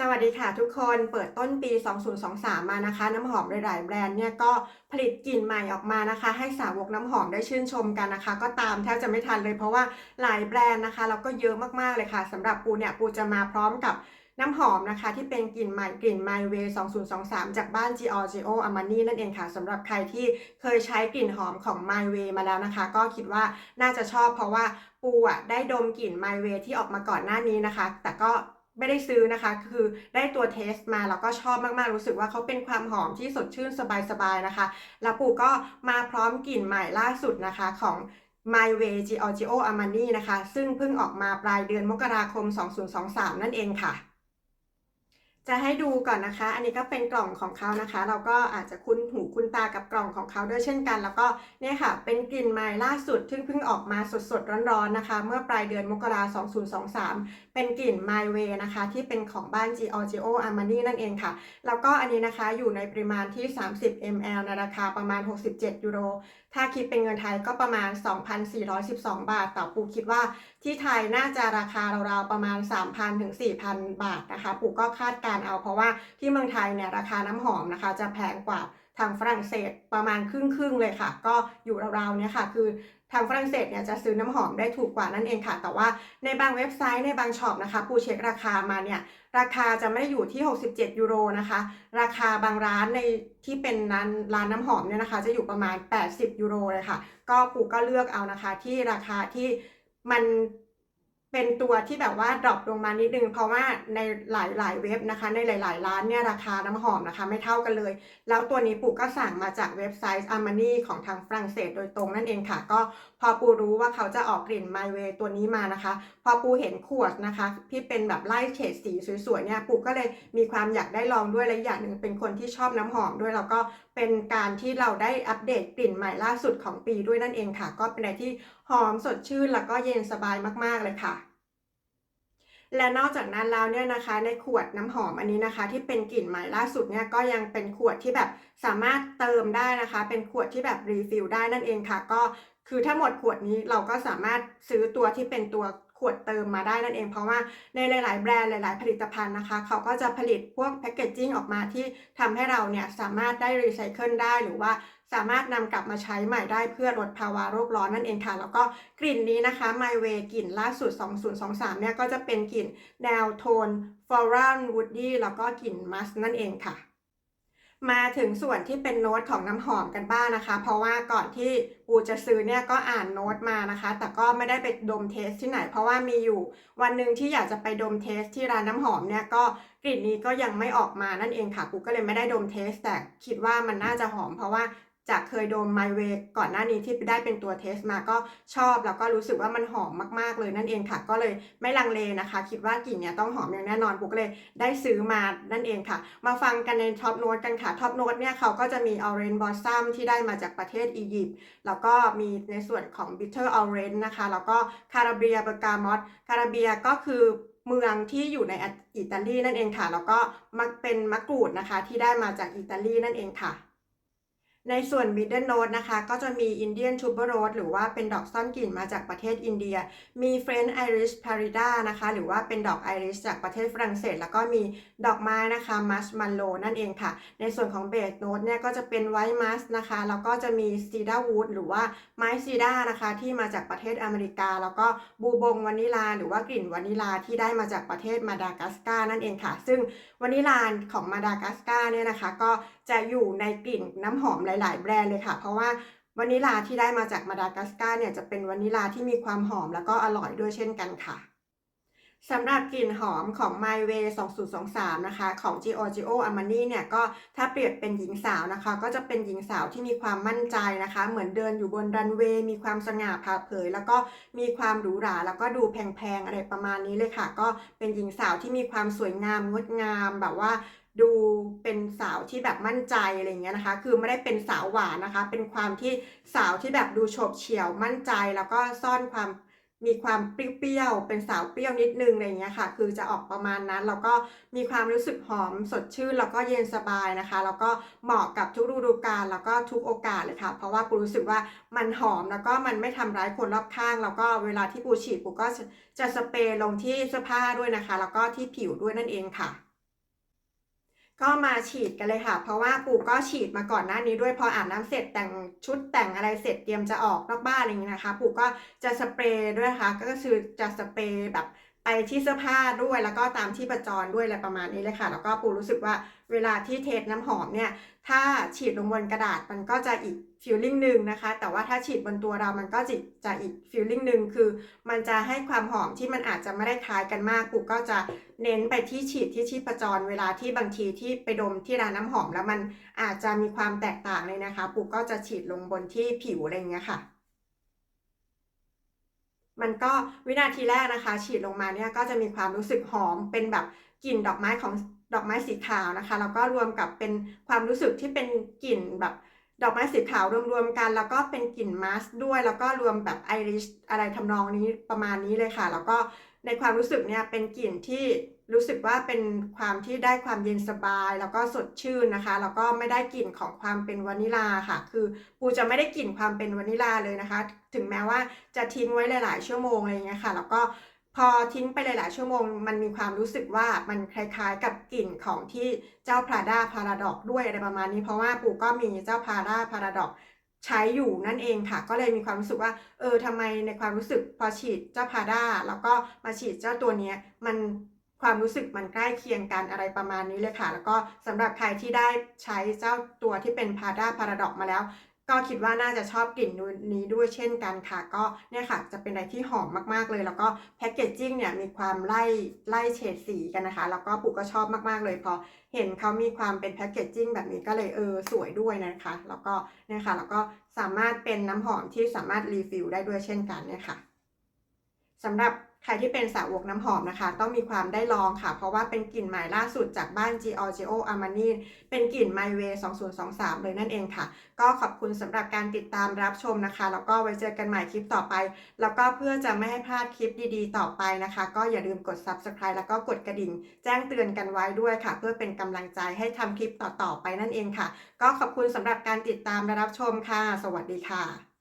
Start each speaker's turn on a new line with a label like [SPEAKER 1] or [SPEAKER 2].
[SPEAKER 1] สวัสดีค่ะทุกคนเปิดต้นปี 2023 มานะคะ น้ำหอมหลาย ๆ แบรนด์เนี่ยก็ผลิตกลิ่นใหม่ออกมานะคะ ให้สาวกน้ำหอมได้ชื่นชมกันนะคะ ก็ตามแทบจะไม่ทันเลยเพราะว่าหลายแบรนด์นะคะแล้วก็เยอะมากๆเลยค่ะสำหรับปูเนี่ยปูจะมาพร้อมกับน้ำหอมนะคะ ที่เป็นกลิ่นใหม่กลิ่น My Way 2023 จากบ้าน Giorgio Armani นั่นเองค่ะสำหรับใครที่เคยใช้กลิ่นหอมของ My Way มาแล้วนะคะ ก็คิดว่าน่าจะชอบเพราะว่าปูอะได้ดมกลิ่น My Way ที่ออกมาก่อนหน้านี้นะคะ แต่ก็ ไม่ได้ซื้อนะคะ คือได้ตัวเทสมาแล้วก็ชอบมากๆ รู้สึกว่าเขาเป็นความหอมที่สดชื่นสบายๆนะคะ แล้วปูก็มาพร้อมกลิ่นใหม่ล่าสุดนะคะของ My Way Giorgio Armani นะคะ ซึ่งเพิ่งออกมาปลายเดือนมกราคม 2023 นั่นเองค่ะ จะให้ดูก่อนนะคะ อันนี้ก็เป็นกล่องของเขานะคะ เราก็อาจจะคุ้นหูคุ้นตากับกล่องของเขาด้วยเช่นกัน แล้วก็เนี่ยค่ะ เป็นกลิ่นใหม่ล่าสุดที่เพิ่งออกมาสดๆร้อนๆนะคะ เมื่อปลายเดือนมกราคม2023 เป็นกลิ่น My Way นะคะ ที่เป็นของบ้าน Giorgio Armani นั่นเองค่ะ แล้วก็อันนี้นะคะอยู่ในปริมาณที่ 30 ml ในราคาประมาณ 67 ยูโร ถ้าคิดเป็นเงินไทยก็ประมาณ 2,412 บาทแต่ปูคิดว่าที่ไทยน่าจะราคาราวๆประมาณ 3,000ถึง4,000 บาทนะคะ ปูก็คาดการณ์เอา เพราะว่าที่เมืองไทยเนี่ยราคาน้ำหอมนะคะ จะแพงกว่าทางฝรั่งเศสประมาณครึ่งๆเลยค่ะ ก็อยู่ราวๆเนี่ยค่ะ คือทางฝรั่งเศสเนี่ยจะซื้อน้ำหอมได้ถูกกว่านั่นเองค่ะ แต่ว่าในบางเว็บไซต์ในบางช็อปนะคะปูเช็คราคามาเนี่ยราคาจะไม่ได้อยู่ที่ 67 ยูโรนะคะ ราคาบางร้านในที่เป็นร้านร้านน้ำหอมเนี่ยนะคะ จะอยู่ประมาณ 80 ยูโรเลยค่ะ ก็ปูก็เลือกเอานะคะที่ราคาที่มัน เป็นตัวที่แบบว่าดรอปลงมานิดนึง เพราะว่าในหลายๆ เว็บนะคะ ในหลาย ๆ ร้านเนี่ยราคาน้ำหอมนะคะ ไม่เท่ากันเลย แล้วตัวนี้ปูก็สั่งมาจากเว็บไซต์ Armani ของทางฝรั่งเศสโดยตรงนั่นเองค่ะ ก็พอปูรู้ว่าเขาจะออกกลิ่น My Way ตัวนี้มานะคะ พอปูเห็นขวดนะคะ ที่เป็นแบบไล่เฉดสีสวยๆเนี่ยปูก็เลยมีความอยากได้ลองด้วยและอย่างหนึ่งเป็นคนที่ชอบน้ำหอมด้วยแล้วก็เป็นการที่เราได้อัปเดตกลิ่นใหม่ล่าสุดของปีด้วยนั่นเองค่ะ ก็เป็นอะไรที่หอมสดชื่นแล้วก็เย็นสบายมากๆเลยค่ะ และนอกจากนั้นแล้วเนี่ยนะคะ ในขวดน้ำหอมอันนี้นะคะ ที่เป็นกลิ่นใหม่ล่าสุดเนี่ยก็ยังเป็นขวดที่แบบสามารถเติมได้นะคะ เป็นขวดที่แบบรีฟิลได้นั่นเองค่ะ ก็คือถ้าหมดขวดนี้เราก็สามารถซื้อตัวที่เป็นตัว ขวดเติมมาได้นั่นเองเพราะว่าในหลาย ๆ แบรนด์หลาย ๆ ผลิตภัณฑ์นะคะ เขาก็จะผลิตพวกแพคเกจจิ้งออกมาที่ทำให้เราเนี่ยสามารถได้รีไซเคิลได้หรือว่าสามารถนำกลับมาใช้ใหม่ได้เพื่อลดภาวะโลกร้อนนั่นเองค่ะ แล้วก็กลิ่นนี้นะคะ My Way กลิ่นล่าสุด 2023 เนี่ยก็จะเป็นกลิ่นแนวโทน Floral Woody แล้วก็กลิ่นมัสนั่นเองค่ะ มาถึงส่วนที่เป็นโน้ตของน้ำหอมกันบ้างนะคะ เพราะว่าก่อนที่กูจะซื้อเนี่ยก็อ่านโน้ตมานะคะ แต่ก็ไม่ได้ไปดมเทสที่ไหน เพราะว่ามีอยู่วันหนึ่งที่อยากจะไปดมเทสที่ร้านน้ำหอมเนี่ยก็กลิ่นนี้ก็ยังไม่ออกมานั่นเองค่ะกูก็เลยไม่ได้ดมเทสแต่คิดว่ามันน่าจะหอม เพราะว่า จากเคยโดม My Way ก่อนหน้านี้ที่ได้เป็นตัวเทสมาก็ชอบ แล้วก็รู้สึกว่ามันหอมมากๆเลยนั่นเองค่ะ ก็เลยไม่ลังเลนะคะ คิดว่ากลิ่นเนี่ยต้องหอมอย่างแน่นอนปูกเลยได้ซื้อมานั่นเองค่ะ มาฟังกันในท็อปโน้ตกันค่ะท็อปโน้ตเนี่ยเขาก็จะมี Orange Blossom ที่ได้มาจากประเทศอียิปต์แล้วก็มีในส่วนของ Bitter Orange นนะคะ แล้วก็คาราเบียเบอร์กามอตคาราเบียก็คือเมืองที่อยู่ในอิตาลีนั่นเองค่ะ แล้วก็มักเป็นมะกรูดนะคะที่ได้มาจากอิตาลีนั่นเองค่ะ ในส่วน middle note นะคะ ก็จะมี Indian tuberose หรือว่าเป็นดอกซ่อนกลิ่นมาจากประเทศอินเดีย มี French Iris Parida นะคะ หรือว่าเป็นดอกไอริสจากประเทศฝรั่งเศส แล้วก็มีดอกไม้นะคะ Marshmallow นั่นเองค่ะ ในส่วนของ base note เนี่ยก็จะเป็น White Musk นะคะ แล้วก็จะมี Cedar Wood หรือว่าไม้ซีดานะคะที่มาจากประเทศอเมริกา แล้วก็บูบงวานิลา หรือว่ากลิ่นวานิลาที่ได้มาจากประเทศมาดากัสการ์นั่นเองค่ะ ซึ่งวานิลาของมาดากัสการ์เนี่ยนะคะ ก็จะอยู่ในกลิ่นน้ำหอมหลาย ๆ แบรนด์เลยค่ะ เพราะว่าวานิลาที่ได้มาจากมาดากัสการ์เนี่ยจะเป็นวานิลาที่มีความหอมแล้วก็อร่อยด้วยเช่นกันค่ะ สำหรับกลิ่นหอมของ My Way 2023 นะคะ ของ Giorgio Armani เนี่ยก็ถ้าเปรียบเป็นหญิงสาวนะคะ ก็จะเป็นหญิงสาวที่มีความมั่นใจนะคะ เหมือนเดินอยู่บนรันเวย์มีความสง่าผ่าเผย แล้วก็มีความหรูหราแล้วก็ดูแพงๆ อะไรประมาณนี้เลยค่ะ ก็เป็นหญิงสาวที่มีความสวยงามงดงามแบบว่าดูเป็นสาวที่แบบมั่นใจอะไรเงี้ยนะคะ คือไม่ได้เป็นสาวหวานนะคะ เป็นความที่สาวที่แบบดูโฉบเฉี่ยวมั่นใจแล้วก็ซ่อนความ มีความเปรี้ยวๆ เป็นสาวเปรี้ยวนิดนึงอะไรเงี้ยค่ะ คือจะออกประมาณนั้น แล้วก็มีความรู้สึกหอมสดชื่น แล้วก็เย็นสบายนะคะ แล้วก็เหมาะกับทุกฤดูกาล แล้วก็ทุกโอกาสเลยค่ะ เพราะว่าปูรู้สึกว่ามันหอม แล้วก็มันไม่ทำร้ายคนรอบข้าง แล้วก็เวลาที่ปูฉีดปูก็จะสเปรย์ลงที่เสื้อผ้าด้วยนะคะ แล้วก็ที่ผิวด้วยนั่นเองค่ะ ก็มาฉีดกันเลยค่ะ เพราะว่าปู่ก็ฉีดมาก่อนหน้านี้ด้วยพออาบน้ำเสร็จแต่งชุดแต่งอะไรเสร็จเตรียมจะออกนอกบ้านอะไรอย่างนี้นะคะ ปู่ก็จะสเปรย์ด้วยค่ะ ก็คือจะสเปรย์แบบ ไปที่เสื้อผ้าด้วยแล้วก็ตามที่ประจรด้วยอะไรประมาณนี้เลยค่ะ แล้วก็ปู่รู้สึกว่าเวลาที่เทสน้ำหอมเนี่ย ถ้าฉีดลงบนกระดาษมันก็จะอีกฟีลลิ่งหนึ่งนะคะ แต่ว่าถ้าฉีดบนตัวเรามันก็จะจะอีกฟีลลิ่งหนึ่งคือ มันจะให้ความหอมที่มันอาจจะไม่ได้คล้ายกันมากปู่ก็จะเน้นไปที่ฉีดที่ชีพจร เวลาที่บางทีที่ไปดมที่ร้านน้ำหอม แล้วมันอาจจะมีความแตกต่างเลยนะคะปู่ก็จะฉีดลงบนที่ผิวอะไรอย่างเงี้ยค่ะ มันก็วินาทีแรกนะคะ ฉีดลงมาเนี่ยก็จะมีความรู้สึกหอมเป็นแบบกลิ่นดอกไม้ของดอกไม้สีขาวนะคะแล้วก็รวมกับเป็นความรู้สึกที่เป็นกลิ่นแบบดอกไม้สีขาวรวมๆกัน แล้วก็เป็นกลิ่นมาสก์ด้วย แล้วก็รวมแบบไอริชอะไรทำนองนี้ประมาณนี้เลยค่ะ แล้วก็ในความรู้สึกเนี่ยเป็นกลิ่นที่ รู้สึกว่าเป็นความที่ได้ความเย็นสบาย แล้วก็สดชื่นนะคะ แล้วก็ไม่ได้กลิ่นของความเป็นวานิลาค่ะ คือปูจะไม่ได้กลิ่นความเป็นวานิลาเลยนะคะ ถึงแม้ว่าจะทิ้งไว้หลาย ๆ ชั่วโมงอะไรอย่างเงี้ยค่ะ แล้วก็พอทิ้งไปหลาย ๆ ชั่วโมง มันมีความรู้สึกว่ามันคล้าย ๆ กับกลิ่นของที่เจ้าพราดาพาราดอกด้วยอะไรประมาณนี้ เพราะว่าปู่ก็มีเจ้าพราด้าพาราดอกใช้อยู่นั่นเองค่ะ ก็เลยมีความรู้สึกว่า เออทำไมในความรู้สึกพอฉีดเจ้าพาด้าแล้วก็มาฉีดเจ้าตัวนี้มัน ความรู้สึกมันใกล้เคียงกันอะไรประมาณนี้เลยค่ะ แล้วก็สำหรับใครที่ได้ใช้เจ้าตัวที่เป็นพาด้าพาราดอกมาแล้ว ก็คิดว่าน่าจะชอบกลิ่นนี้ด้วยเช่นกันค่ะ ก็เนี่ยค่ะจะเป็นอะไรที่หอมมากๆเลย แล้วก็แพคเกจจิ้งเนี่ยมีความไล่ไล่เฉดสีกันนะคะ แล้วก็ปู่ก็ชอบมากๆเลยพอเห็นเขามีความเป็นแพคเกจจิ้งแบบนี้ก็เลยเออสวยด้วยนะคะ แล้วก็เนี่ยค่ะแล้วก็สามารถเป็นน้ำหอมที่สามารถรีฟิลได้ด้วยเช่นกันเนี่ยค่ะสำหรับ ใครที่เป็นสาวกน้ำหอมนะคะ ต้องมีความได้ลองค่ะ เพราะว่าเป็นกลิ่นใหม่ล่าสุดจากบ้าน Giorgio Armani เป็นกลิ่น My Way 2023 เลยนั่นเองค่ะ ก็ขอบคุณสำหรับการติดตามรับชมนะคะ แล้วก็ไว้เจอกันใหม่คลิปต่อไป แล้วก็เพื่อจะไม่ให้พลาดคลิปดีๆ ต่อไปนะคะ ก็อย่าลืมกด Subscribe แล้วก็กดกระดิ่ง แจ้งเตือนกันไว้ด้วยค่ะ เพื่อเป็นกำลังใจให้ทำคลิปต่อๆไปนั่นเองค่ะ ก็ขอบคุณสำหรับการติดตามและรับชมค่ะ สวัสดีค่ะ